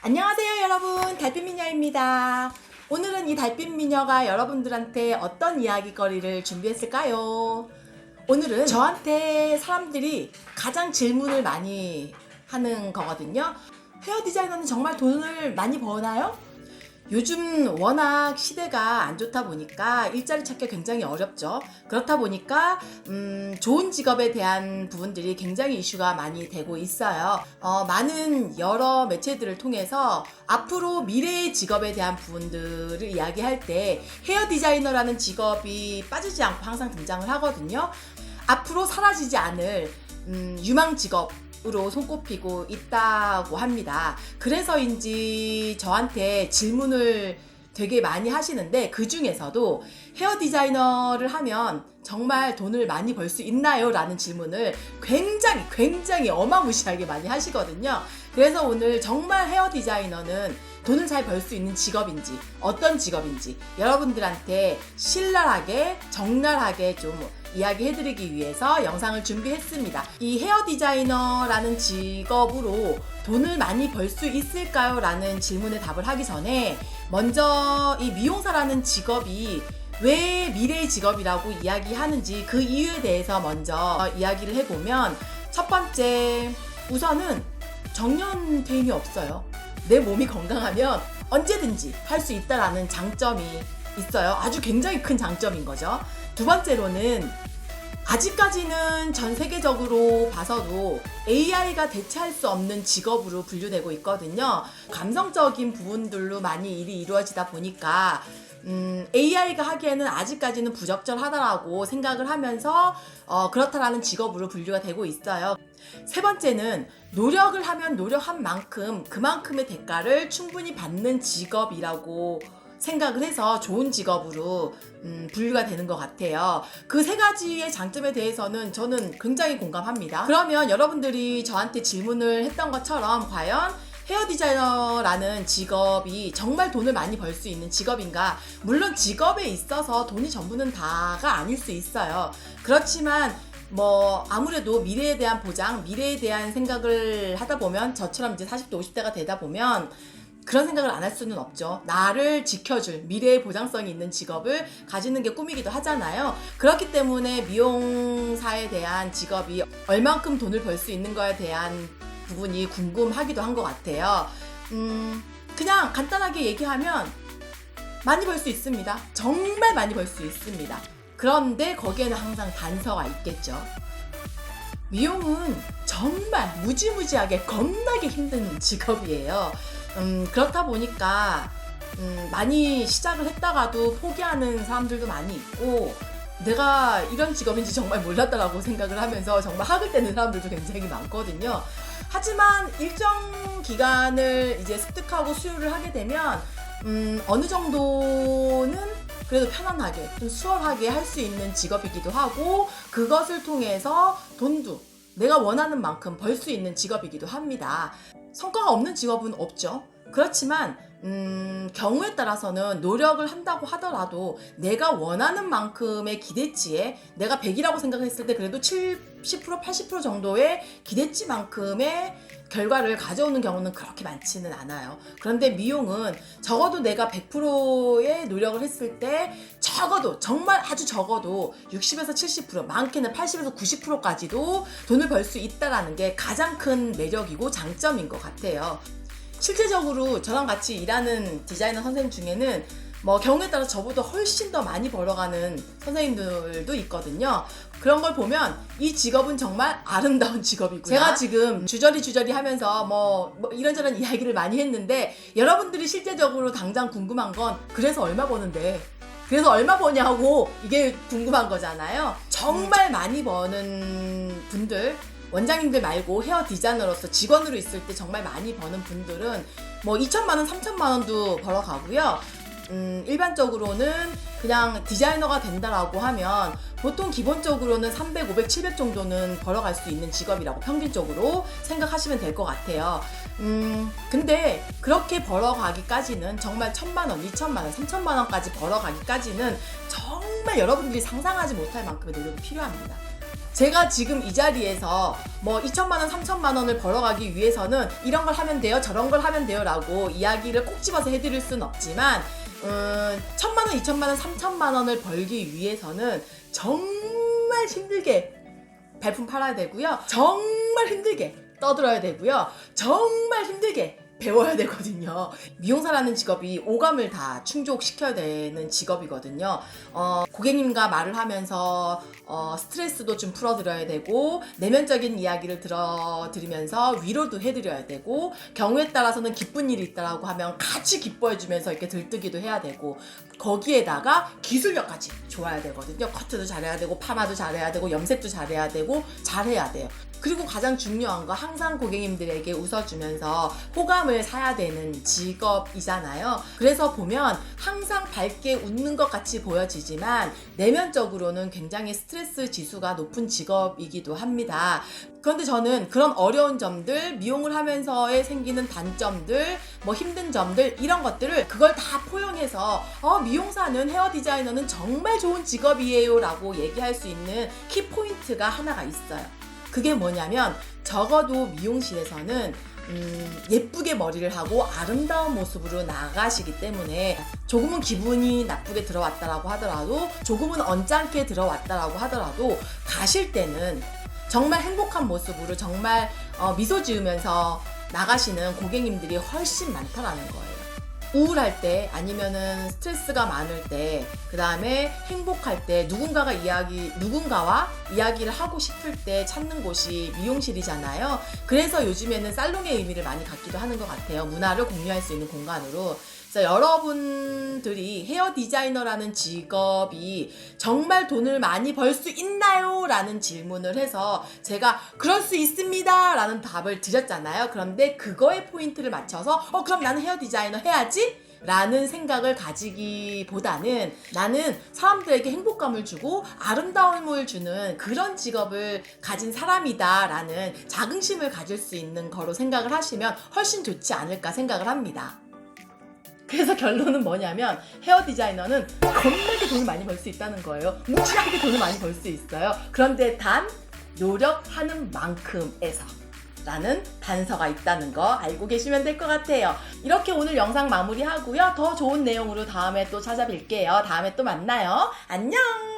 안녕하세요 여러분. 달빛미녀입니다. 오늘은 이 달빛미녀가 여러분들한테 어떤 이야기거리를 준비했을까요? 오늘은 저한테 사람들이 가장 질문을 많이 하는 거거든요. 헤어 디자이너는 정말 돈을 많이 버나요? 요즘 워낙 시대가 안 좋다 보니까 일자리 찾기가 굉장히 어렵죠. 그렇다 보니까 음, 좋은 직업에 대한 부분들이 굉장히 이슈가 많이 되고 있어요. 어, 많은 여러 매체들을 통해서 앞으로 미래의 직업에 대한 부분들을 이야기할 때 헤어 디자이너라는 직업이 빠지지 않고 항상 등장을 하거든요. 앞으로 사라지지 않을 음, 유망 직업 으로 손꼽히고 있다고 합니다. 그래서인지 저한테 질문을 되게 많이 하시는데 그 중에서도 헤어 디자이너를 하면 정말 돈을 많이 벌 수 있나요? 라는 질문을 굉장히 굉장히 어마무시하게 많이 하시거든요. 그래서 오늘 정말 헤어 디자이너는 돈을 잘 벌 수 있는 직업인지 어떤 직업인지 여러분들한테 신랄하게 적나라하게 좀 이야기해드리기 위해서 영상을 준비했습니다. 이 헤어 디자이너라는 직업으로 돈을 많이 벌 수 있을까요? 라는 질문에 답을 하기 전에 먼저 이 미용사라는 직업이 왜 미래의 직업이라고 이야기하는지 그 이유에 대해서 먼저 이야기를 해보면 첫 번째 우선은 정년 퇴임이 없어요. 내 몸이 건강하면 언제든지 할 수 있다라는 장점이 있어요. 아주 굉장히 큰 장점인 거죠. 두 번째로는 아직까지는 전 세계적으로 봐서도 AI가 대체할 수 없는 직업으로 분류되고 있거든요. 감성적인 부분들로 많이 일이 이루어지다 보니까 음, AI가 하기에는 아직까지는 부적절하다라고 생각을 하면서 어, 그렇다라는 직업으로 분류가 되고 있어요. 세 번째는 노력을 하면 노력한 만큼 그만큼의 대가를 충분히 받는 직업이라고 생각을 해서 좋은 직업으로 음, 분류가 되는 것 같아요. 그 세 가지의 장점에 대해서는 저는 굉장히 공감합니다. 그러면 여러분들이 저한테 질문을 했던 것처럼 과연 헤어 디자이너라는 직업이 정말 돈을 많이 벌 수 있는 직업인가? 물론 직업에 있어서 돈이 전부는 다가 아닐 수 있어요. 그렇지만 뭐 아무래도 미래에 대한 보장, 미래에 대한 생각을 하다 보면 저처럼 이제 40대 50대가 되다 보면 그런 생각을 안 할 수는 없죠. 나를 지켜줄 미래의 보장성이 있는 직업을 가지는 게 꿈이기도 하잖아요. 그렇기 때문에 미용사에 대한 직업이 얼만큼 돈을 벌 수 있는 거에 대한 부분이 궁금하기도 한 것 같아요. 음, 그냥 간단하게 얘기하면 많이 벌 수 있습니다. 정말 많이 벌 수 있습니다. 그런데 거기에는 항상 단서가 있겠죠. 미용은 정말 무지무지하게 겁나게 힘든 직업이에요. 음, 그렇다 보니까 음, 많이 시작을 했다가도 포기하는 사람들도 많이 있고 내가 이런 직업인지 정말 몰랐다라고 생각을 하면서 정말 학을 떼는 사람들도 굉장히 많거든요. 하지만 일정 기간을 이제 습득하고 수유를 하게 되면 음, 어느 정도는 그래도 편안하게 좀 수월하게 할 수 있는 직업이기도 하고 그것을 통해서 돈도 내가 원하는 만큼 벌 수 있는 직업이기도 합니다. 성과가 없는 직업은 없죠. 그렇지만 음, 경우에 따라서는 노력을 한다고 하더라도 내가 원하는 만큼의 기대치에 내가 100이라고 생각했을 때 그래도 70% 80% 정도의 기대치만큼의 결과를 가져오는 경우는 그렇게 많지는 않아요. 그런데 미용은 적어도 내가 100%의 노력을 했을 때 적어도 정말 아주 적어도 60에서 70% 많게는 80에서 90%까지도 돈을 벌 수 있다라는 게 가장 큰 매력이고 장점인 것 같아요. 실제적으로 저랑 같이 일하는 디자이너 선생님 중에는 뭐 경우에 따라 저보다 훨씬 더 많이 벌어가는 선생님들도 있거든요. 그런 걸 보면 이 직업은 정말 아름다운 직업이구나. 제가 지금 주저리 주저리 하면서 뭐, 뭐 이런저런 이야기를 많이 했는데 여러분들이 실제적으로 당장 궁금한 건 그래서 얼마 버는데 그래서 얼마 버냐고 이게 궁금한 거잖아요. 정말 많이 버는 분들 원장님들 말고 헤어 디자이너로서 직원으로 있을 때 정말 많이 버는 분들은 뭐 2천만 원, 3천만 원도 벌어가고요. 음, 일반적으로는 그냥 디자이너가 된다라고 하면 보통 기본적으로는 300, 500, 700 정도는 벌어갈 수 있는 직업이라고 평균적으로 생각하시면 될 것 같아요. 음, 근데 그렇게 벌어가기까지는 정말 천만 원, 이천만 원, 삼천만 원까지 벌어가기까지는 정말 여러분들이 상상하지 못할 만큼의 노력이 필요합니다. 제가 지금 이 자리에서 뭐 2천만 원, 3천만 원을 벌어가기 위해서는 이런 걸 하면 돼요, 저런 걸 하면 돼요 라고 이야기를 꼭 집어서 해드릴 수는 없지만 음, 천만 원, 2천만 원, 3천만 원을 벌기 위해서는 정말 힘들게 발품 팔아야 되고요. 정말 힘들게 떠들어야 되고요. 정말 힘들게 배워야 되거든요. 미용사라는 직업이 오감을 다 충족시켜야 되는 직업이거든요. 어, 고객님과 말을 하면서 어, 스트레스도 좀 풀어드려야 되고 내면적인 이야기를 들어드리면서 위로도 해드려야 되고 경우에 따라서는 기쁜 일이 있다라고 하면 같이 기뻐해주면서 이렇게 들뜨기도 해야 되고 거기에다가 기술력까지 좋아야 되거든요. 커트도 잘해야 되고 파마도 잘해야 되고 염색도 잘해야 되고 잘해야 돼요. 그리고 가장 중요한 거 항상 고객님들에게 웃어주면서 호감을 사야 되는 직업이잖아요. 그래서 보면 항상 밝게 웃는 것 같이 보여지지만 내면적으로는 굉장히 스트레스 지수가 높은 직업이기도 합니다. 그런데 저는 그런 어려운 점들, 미용을 하면서의 생기는 단점들, 뭐 힘든 점들 이런 것들을 그걸 다 포용해서 어, 미용사는 헤어 디자이너는 정말 좋은 직업이에요라고 얘기할 수 있는 키 포인트가 하나가 있어요. 그게 뭐냐면 적어도 미용실에서는 음, 예쁘게 머리를 하고 아름다운 모습으로 나가시기 때문에 조금은 기분이 나쁘게 들어왔다라고 하더라도 조금은 언짢게 들어왔다라고 하더라도 가실 때는 정말 행복한 모습으로 정말 어, 미소 지으면서 나가시는 고객님들이 훨씬 많다라는 거예요. 우울할 때 아니면은 스트레스가 많을 때 그다음에 행복할 때 누군가가 이야기 누군가와 이야기를 하고 싶을 때 찾는 곳이 미용실이잖아요. 그래서 요즘에는 살롱의 의미를 많이 갖기도 하는 것 같아요. 문화를 공유할 수 있는 공간으로. 그래서 여러분들이 헤어 디자이너라는 직업이 정말 돈을 많이 벌 수 있나요? 라는 질문을 해서 제가 그럴 수 있습니다. 라는 답을 드렸잖아요. 그런데 그거에 포인트를 맞춰서 어, 그럼 나는 헤어 디자이너 해야지? 라는 생각을 가지기보다는 나는 사람들에게 행복감을 주고 아름다움을 주는 그런 직업을 가진 사람이다 라는 자긍심을 가질 수 있는 거로 생각을 하시면 훨씬 좋지 않을까 생각을 합니다. 그래서 결론은 뭐냐면 헤어 디자이너는 겁나게 돈을 많이 벌 수 있다는 거예요. 무지하게 돈을 많이 벌 수 있어요. 그런데 단 노력하는 만큼에서 라는 단서가 있다는 거 알고 계시면 될 것 같아요. 이렇게 오늘 영상 마무리하고요. 더 좋은 내용으로 다음에 또 찾아뵐게요. 다음에 또 만나요. 안녕!